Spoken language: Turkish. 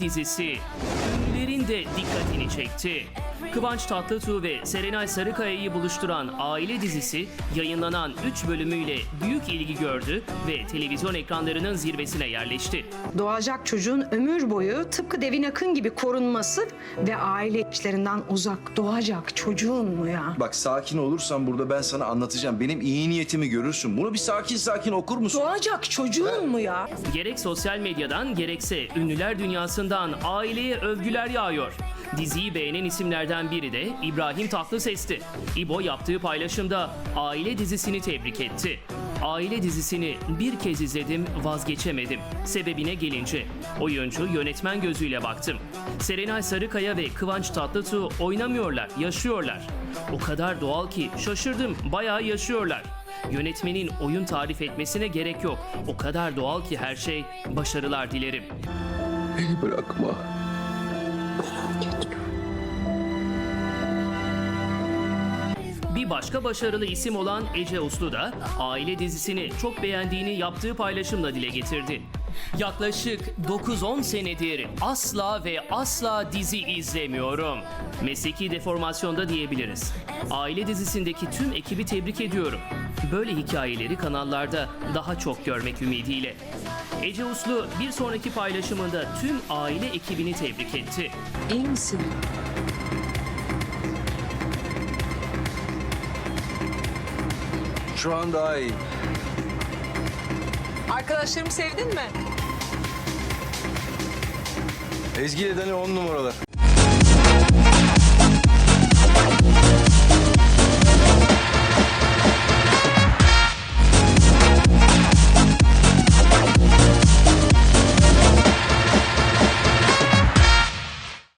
Dizisi ünlülerin de dikkatini çekti. Kıvanç Tatlıtuğ ve Serenay Sarıkaya'yı buluşturan Aile dizisi yayınlanan 3 bölümüyle büyük ilgi gördü ve televizyon ekranlarının zirvesine yerleşti. Doğacak çocuğun ömür boyu tıpkı Devin Akın gibi korunması ve aile işlerinden uzak doğacak çocuğun mu ya? Bak sakin olursan burada ben sana anlatacağım. Benim iyi niyetimi görürsün. Bunu bir sakin sakin okur musun? Doğacak çocuğun mu ya? Gerek sosyal medyadan gerekse ünlüler dünyasından aileye övgüler yağıyor. Diziyi beğenen isimlerden biri de İbrahim Tatlıses'ti. İbo yaptığı paylaşımda aile dizisini tebrik etti. Aile dizisini bir kez izledim vazgeçemedim. Sebebine gelince oyuncu yönetmen gözüyle baktım. Serenay Sarıkaya ve Kıvanç Tatlıtuğ oynamıyorlar, yaşıyorlar. O kadar doğal ki şaşırdım, bayağı yaşıyorlar. Yönetmenin oyun tarif etmesine gerek yok. O kadar doğal ki her şey. Başarılar dilerim. Beni bırakma. Bir başka başarılı isim olan Ece Uslu da aile dizisini çok beğendiğini yaptığı paylaşımla dile getirdi. Yaklaşık 9-10 senedir asla ve asla dizi izlemiyorum. Mesleki deformasyonda diyebiliriz. Aile dizisindeki tüm ekibi tebrik ediyorum. Böyle hikayeleri kanallarda daha çok görmek ümidiyle. Ece Uslu bir sonraki paylaşımında tüm aile ekibini tebrik etti. İyi misin? Şu an daha iyi. Arkadaşlarımı sevdin mi? Ezgi ile Dani on numaralar.